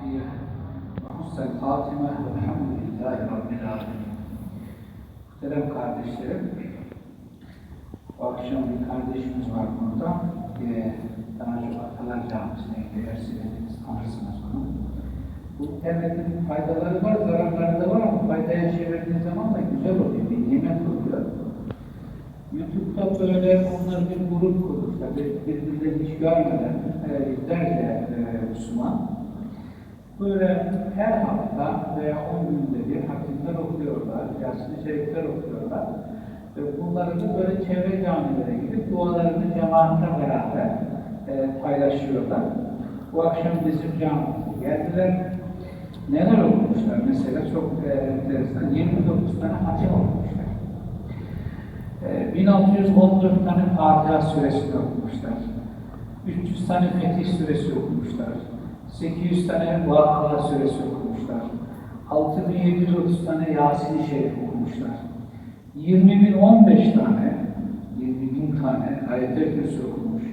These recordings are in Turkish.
العافية وحسن الخاتمة والحمد لله رب العالمين. Muhterem kardeşlerim, bu akşam bir kardeşimiz var burada. Ee, daha çok Atalar Camisi'ne gidersiniz, tanırsınız onu. Bu internetin faydaları var, zararları da var ama faydaya çevirdiğiniz zaman da güzel oluyor, bir nimet oluyor. YouTube'da böyle onlar bir grup kurmuşlar, bir- birbirlerini hiç görmeden e, yüzlerce e, Müslüman. Böyle her hafta veya 10 günde bir hatimler okuyorlar, Yasin-i Şerifler okuyorlar. Ve bunları da böyle çevre camilere gidip dualarını cemaatle beraber e, paylaşıyorlar. Bu akşam bizim camimize geldiler. Neler okumuşlar mesela çok e, enteresan. 29 tane hatim okumuşlar. Ee, 1614 tane Fatiha suresini okumuşlar. 300 tane Fetih suresi okumuşlar. 800 tane Vakıa suresi okumuşlar. 6730 tane Yasin-i Şerif okumuşlar. 20.015 tane, 20.000 tane ayet-i okumuş.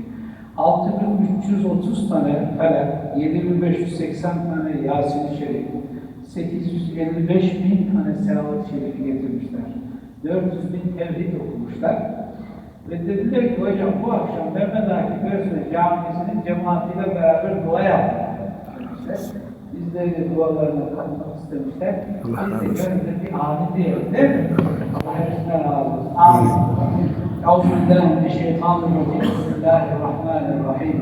6330 tane Felak, 7580 tane Yasin-i Şerif, 855 bin tane Selavat-ı Şerif'i getirmişler. 400 bin tevhid okumuşlar. Ve dediler ki hocam bu akşam Mehmet Akif Ersoy Camisi'nin cemaatiyle beraber dua yaptık. Demişler. Bizleri de dualarına katmak istemişler. Allah Biz razı de olsun. gönlümüzde bir amin diyelim değil mi? Allah hepsinden razı olsun. Amin. Euzubillahimineşşeytanirracim. Bismillahirrahmanirrahim.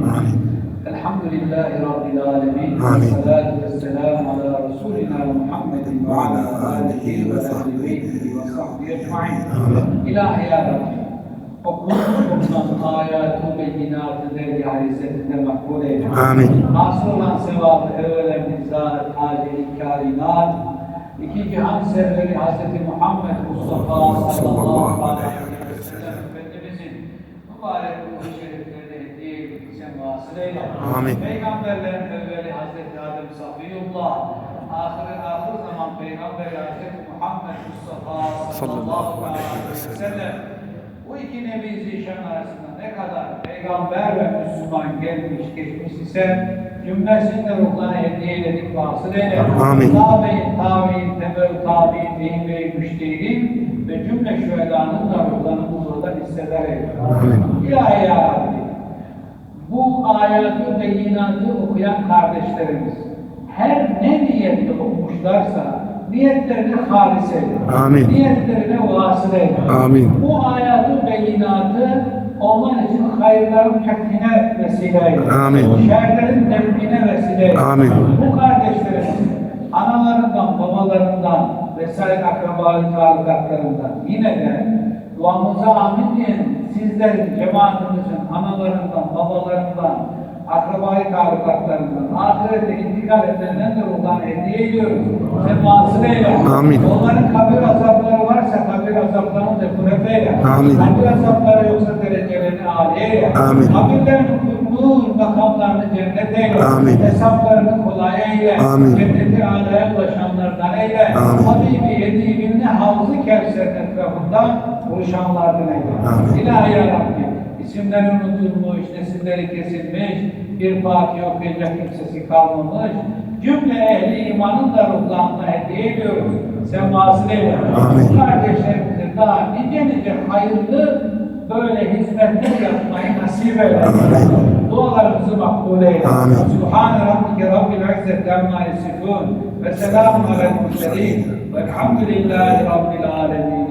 Elhamdülillahi Rabbil alemin. Amin. Salatu vesselamu ala Resulina Muhammedin ve ala alihi ve sahbihi ve sahbihi ecmain. İlahi ya Rabbi. Okunmuş okunan ayatı ve binatı dergâh izzetinde makbul eyle. Amin. Hasıl olan sevabı evvelen bizar, tacili kainat, iki cihan serveri Hz. Muhammed Mustafa sallallahu aleyhi ve sellem Efendimizin mübarek ruhu şeriflerini hediye edip sen vasıl eyle. Amin. Peygamberlerin evveli Hz. Adem Safiyullah, ahire ahir zaman Peygamberi Hz. Muhammed Mustafa sallallahu aleyhi ve sellem bu iki nebi zişan arasında ne kadar peygamber ve Müslüman gelmiş geçmiş ise cümlesinde ruhlarına hediye eyledik vasıl eyle. Amin. Tabi'in, tabi'in, tebel tabi'in, beyin beyin müştehidin ve cümle şühedanın da ruhlarını huzurda hissedar eyle. Amin. İlahi ya Rabbi. Bu ayatı ve inatı okuyan kardeşlerimiz her ne niyetle okumuşlarsa niyetlerini halis eyle. Amin. Niyetlerine vasıl eyle. Amin. Bu ayatı ve inatı onlar hayırların fethine vesile eyle. Amin. Şerlerin define vesile eyle. Amin. Bu kardeşlerimiz analarından, babalarından vesaire akrabalı tarikatlarından yine de duamıza amin diyen sizlerin, cemaatimizin analarından, babalarından, akrabayı tarikatlarından, ahirete intikal edenlerden de ruhlarına hediye ediyoruz. Sen vasıl eyle. Amin. Onların kabir azapları varsa kabir azaplarını da kurefe eyle. Amin. Amin. Kabirlerini nur makamlarını cennet eyle. Amin. Hesaplarını kolay eyle. Amin. Cenneti alaya ulaşanlardan eyle. Amin. Habibi edibinle havzı Kevser'in etrafında buluşanlardan eyle. Amin. İlahi ya Rabbi. İsimleri unutulmuş, nesilleri kesilmiş, bir Fatiha okuyacak kimsesi kalmamış. Cümle ehli imanın da ruhlarına hediye ediyoruz. Sen vasıl eyle. Amin. Daha nice nice hayırlı böyle hizmetler yapmayı nasip eyle. Amin. Dualarımızı makbul eyle. Amin. Subhane Rabbike Rabbil İzzeti Amma Yasifun ve selamun alel murselin velhamdülillahi Rabbil Alemin.